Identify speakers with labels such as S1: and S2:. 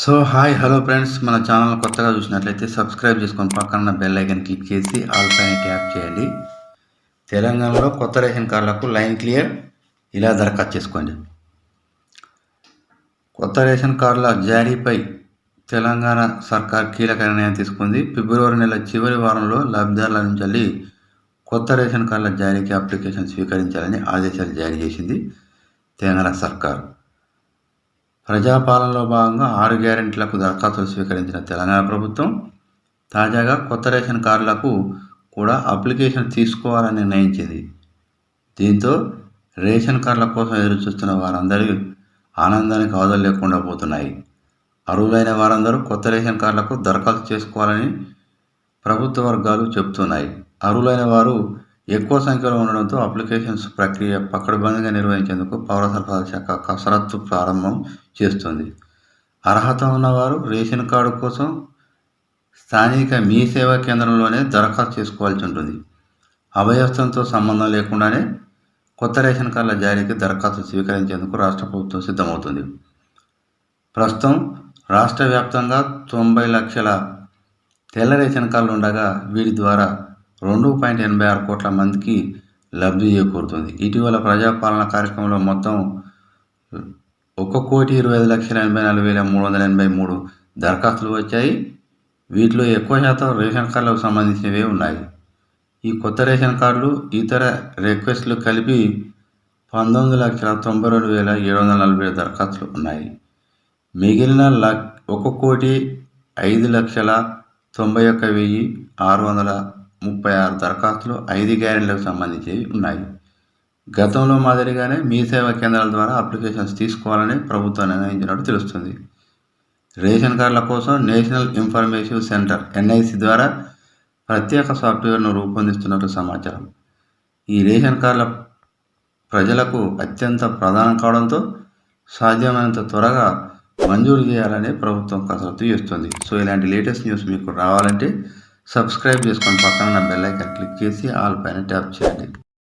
S1: So hi hello friends మన channel కొత్తగా చూసినట్లయితే సబ్స్క్రైబ్ చేసుకొని పక్కన బెల్ ఐకన్ క్లిక్ చేసి ఆల్ పైన ట్యాప్ చేయండి. తెలంగాణలో కొత్త రేషన్ కార్డులకు లైన్ క్లియర్ ఇలా దరఖాస్తు చేసుకోండి. కొత్త రేషన్ కార్డుల జారీపై తెలంగాణ సర్కార్ కీలక నిర్ణయం తీసుకుంది. ఫిబ్రవరి నెల చివరి వారంలో లబ్ధిదారుల నుంచి వెళ్ళి కొత్త రేషన్ కార్డుల జారీకి అప్లికేషన్ స్వీకరించాలని ఆదేశాలు జారీ చేసింది తెలంగాణ సర్కారు. ప్రజాపాలనలో భాగంగా ఆరు గ్యారెంటీలకు దరఖాస్తులు స్వీకరించిన తెలంగాణ ప్రభుత్వం తాజాగా కొత్త రేషన్ కార్డులకు కూడా అప్లికేషన్ తీసుకోవాలని నిర్ణయించింది. దీంతో రేషన్ కార్డుల కోసం ఎదురుచూస్తున్న వారందరి ఆనందానికి అవధులు లేకుండా పోతున్నాయి. అర్హులైన వారందరూ కొత్త రేషన్ కార్డులకు దరఖాస్తు చేసుకోవాలని ప్రభుత్వ వర్గాలు చెబుతున్నాయి. అర్హులైన వారు ఎక్కువ సంఖ్యలో ఉండడంతో అప్లికేషన్స్ ప్రక్రియ పకడ్బందీగా నిర్వహించేందుకు పౌర సరఫరాల శాఖ కసరత్తు ప్రారంభం చేస్తుంది. అర్హత ఉన్నవారు రేషన్ కార్డు కోసం స్థానిక మీ సేవా కేంద్రంలోనే దరఖాస్తు చేసుకోవాల్సి ఉంటుంది. అభయస్థంతో సంబంధం లేకుండానే కొత్త రేషన్ కార్డుల జారీకి దరఖాస్తు స్వీకరించేందుకు రాష్ట్ర ప్రభుత్వం సిద్ధమవుతుంది. ప్రస్తుతం రాష్ట్ర వ్యాప్తంగా తొంభై లక్షల తెల్ల రేషన్ కార్డులు ఉండగా వీటి ద్వారా రెండు పాయింట్ ఎనభై ఆరు కోట్ల మందికి లబ్ధి చేకూరుతుంది. ఇటీవల ప్రజాపాలన కార్యక్రమంలో మొత్తం ఒక కోటి ఇరవై ఐదు లక్షల ఎనభై నాలుగు వేల మూడు వందల ఎనభై మూడు దరఖాస్తులు వచ్చాయి. వీటిలో ఎక్కువ శాతం రేషన్ కార్డులకు సంబంధించినవే ఉన్నాయి. ఈ కొత్త రేషన్ కార్డులు ఇతర రిక్వెస్ట్లు కలిపి పంతొమ్మిది లక్షల తొంభై రెండు వేల ఏడు వందల నలభై ఏడు దరఖాస్తులు ఉన్నాయి. మిగిలిన లక్ ఒక కోటి ఐదు లక్షల తొంభై ఒక్క వెయ్యి ఆరు వందల ముప్పై ఆరు దరఖాస్తులు ఐదు గ్యారెంట్లకు సంబంధించినవి ఉన్నాయి. గతంలో మాదిరిగానే మీ సేవా కేంద్రాల ద్వారా అప్లికేషన్స్ తీసుకోవాలని ప్రభుత్వం నిర్ణయించినట్టు తెలుస్తుంది. రేషన్ కార్డుల కోసం నేషనల్ ఇన్ఫర్మేషన్ సెంటర్ ఎన్ఐసి ద్వారా ప్రత్యేక సాఫ్ట్వేర్ను రూపొందిస్తున్నట్లు సమాచారం. ఈ రేషన్ కార్డుల ప్రజలకు అత్యంత ప్రధానం కావడంతో సాధ్యమైనంత త్వరగా మంజూరు చేయాలని ప్రభుత్వం కసరత్తు చేస్తుంది. సో ఇలాంటి లేటెస్ట్ న్యూస్ మీకు రావాలంటే సబ్స్క్రైబ్ చేసుకొని పక్కన బెల్ ఐకాన్ క్లిక్ చేసి ఆల్ పైన ట్యాప్ చేయండి.